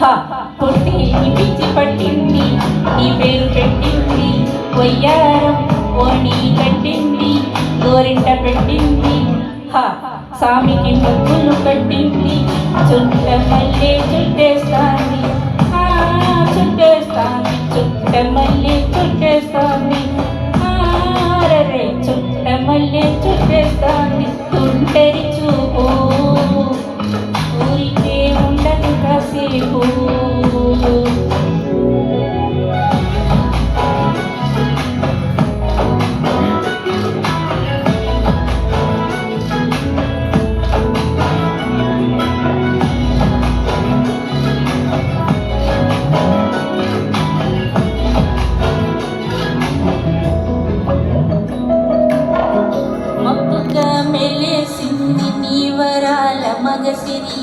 హా పుట్టి పిచ్చి పట్టింది నీ పేరు పెట్టింది వయ్యారం ఓణి కట్టింది గోరింట పెట్టింది. హా సామికి ముగ్గులు కట్టింది చుట్ట మళ్ళీ చుట్టేస్తాను మెలేసింది నీ వరాల మగసిరి.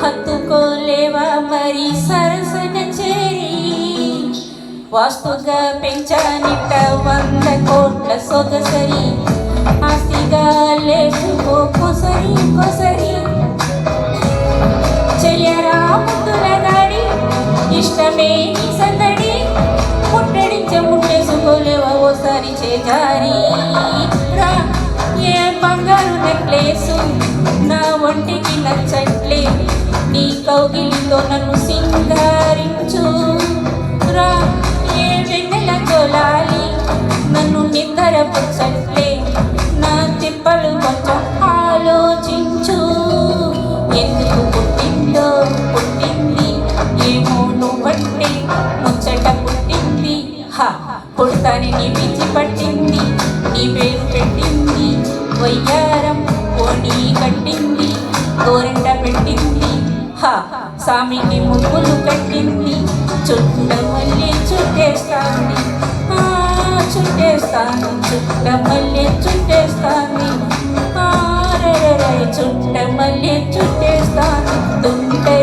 హత్తుకోలేవా మరి సరసన చేరి. వాస్తుగా పెంచానిట వంద కోట్ల సొగసరి. ఆస్తిగా లేసుకో కొసరి కొసరి. చెయ్యరా ముద్దుల దాడి. ఇష్టమే నెక్లేసు నా ఒంటికి నచ్చట్లే. నీ కౌగిలితో నన్ను సింగారించు. రా ఏ వెన్నెల జోలాలి నన్ను నిద్ర నా తిప్పలు కొంచెం ఆలోచించు. ఎందుకు పుట్టిందో పుట్టింది ఏమో నువ్వంటే ముచ్చట పుట్టింది. హా పుడతాని పిచ్చి పట్టింది నీ పేరు పెట్టింది వయ్యారం పెట్టింది సామికి ముగ్గులు కట్టింది. చుట్ట మళ్ళీ చుట్టేస్తాంది. ఆ, చుట్టేస్తాను చుట్ట మళ్ళీ చుట్టేస్తాంది చుట్ట మళ్ళీ చుట్టేస్తాను. తుంటరి